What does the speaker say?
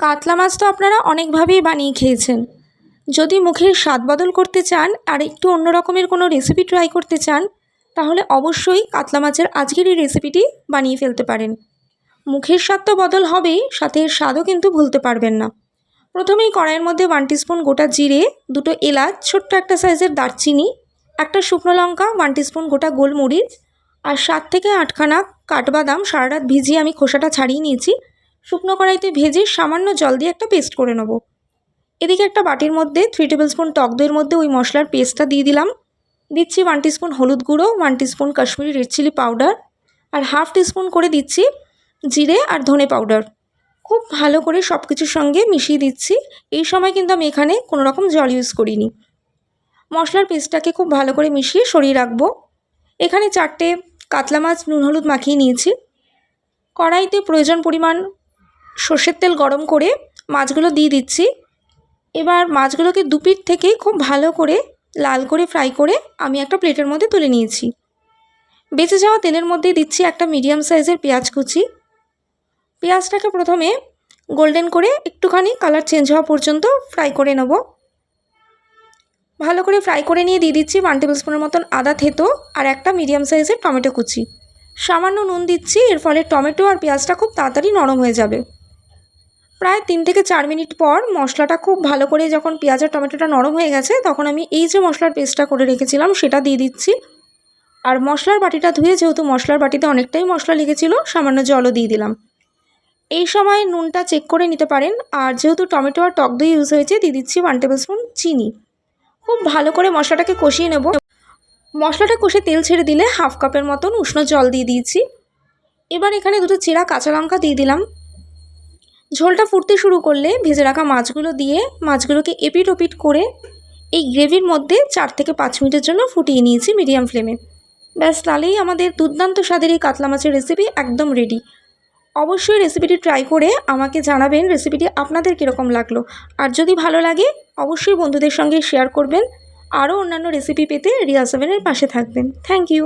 কাতলা মাছ তো আপনারা অনেকভাবেই বানিয়ে খেয়েছেন। যদি মুখের স্বাদ বদল করতে চান আর একটু অন্য রকমের কোনো রেসিপি ট্রাই করতে চান, তাহলে অবশ্যই কাতলা মাছের আজকের এই রেসিপিটি বানিয়ে ফেলতে পারেন। মুখের স্বাদ তো বদল হবেই, সাথে স্বাদও কিন্তু ভুলতে পারবেন না। প্রথমেই কড়াইয়ের মধ্যে ওয়ান টিস্পুন গোটা জিরে, দুটো এলাচ, ছোট্ট একটা সাইজের দারচিনি, একটা শুকনো লঙ্কা ওয়ান টিস্পুন গোটা গোলমরিচ, আর সাত থেকে আটখানা কাঠবাদাম সারা রাত ভিজিয়ে আমি খোসাটা ছাড়িয়ে নিয়েছি। শুকনো কড়াইতে ভেজে সামান্য জল দিয়ে একটা পেস্ট করে নেব। এদিকে একটা বাটির মধ্যে থ্রি টেবিল স্পুন টক দইয়ের মধ্যে ওই মশলার পেস্টটা দিয়ে দিলাম। দিচ্ছি ওয়ান টিস্পুন হলুদ গুঁড়ো one teaspoon Kashmiri red chilli powder আর হাফ টিস্পুন করে দিচ্ছি জিরে আর ধনে পাউডার খুব ভালো করে সব কিছুর সঙ্গে মিশিয়ে দিচ্ছি। এই সময় কিন্তু আমি এখানে কোনো রকম জল ইউজ করিনি। মশলার পেস্টটাকে খুব ভালো করে মিশিয়ে সরিয়ে রাখব। এখানে চারটে কাতলা মাছ, নুন হলুদ মাখিয়ে নিয়েছি। কড়াইতে প্রয়োজন পরিমাণ সর্ষের তেল গরম করে মাছগুলো দিয়ে দিচ্ছি। এবার মাছগুলোকে দুপিঠ থেকে খুব ভালো করে লাল করে ফ্রাই করে আমি একটা প্লেটের মধ্যে তুলে নিয়েছি। বেঁচে যাওয়া তেলের মধ্যে দিচ্ছি একটা মিডিয়াম সাইজের পেঁয়াজ কুচি। পেঁয়াজটাকে প্রথমে গোল্ডেন করে একটুখানি কালার চেঞ্জ হওয়া পর্যন্ত ফ্রাই করে নেব। ভালো করে ফ্রাই করে নিয়ে দিয়ে দিচ্ছি ওয়ান টেবিল স্পুনের মতন আদা, থেতো আর একটা মিডিয়াম সাইজের টমেটো কুচি। সামান্য নুন দিচ্ছি, এর ফলে টমেটো আর পেঁয়াজটা খুব তাড়াতাড়ি নরম হয়ে যাবে। প্রায় তিন থেকে চার মিনিট পর মশলাটা খুব ভালো করে যখন পেঁয়াজ আর টমেটোটা নরম হয়ে গেছে, তখন আমি এই যে মশলার পেস্টটা করে রেখেছিলাম সেটা দিয়ে দিচ্ছি। আর মশলার বাটিটা ধুয়ে যেহেতু মশলার বাটিতে অনেকটাই মশলা লেগেছিলো, সামান্য জলও দিয়ে দিলাম। এই সময় নুনটা চেক করে নিতে পারেন, আর যেহেতু টমেটো আর টক দই ইউজ হয়েছে, দিয়ে দিচ্ছি ওয়ান টেবিল স্পুন চিনি। খুব ভালো করে মশলাটাকে কষিয়ে নেব। মশলাটা কষে তেল ছেড়ে দিলে হাফ কাপের মতন উষ্ণ জল দিয়ে দিয়েছি। এবার এখানে দুটো চেরা কাঁচা লঙ্কা দিয়ে দিলাম। ঝোলটা ফুটতে শুরু করলে ভেজে রাখা মাছগুলো দিয়ে মাছগুলোকে এপিট ওপিট করে এই গ্রেভির মধ্যে চার থেকে পাঁচ মিনিটের জন্য ফুটিয়ে নিয়েছি মিডিয়াম ফ্লেমে। ব্যাস, তাহলেই আমাদের দুর্দান্ত স্বাদের এই কাতলা মাছের রেসিপি একদম রেডি অবশ্যই রেসিপিটি ট্রাই করে আমাকে জানাবেন রেসিপিটি আপনাদের কীরকম লাগল। আর যদি ভালো লাগে, অবশ্যই বন্ধুদের সঙ্গে শেয়ার করবেন। আরও অন্যান্য রেসিপি পেতে রিয়া সেভেনের পাশে থাকবেন। Thank you